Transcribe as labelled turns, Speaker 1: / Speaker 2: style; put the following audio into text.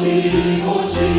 Speaker 1: 쉬고 쉬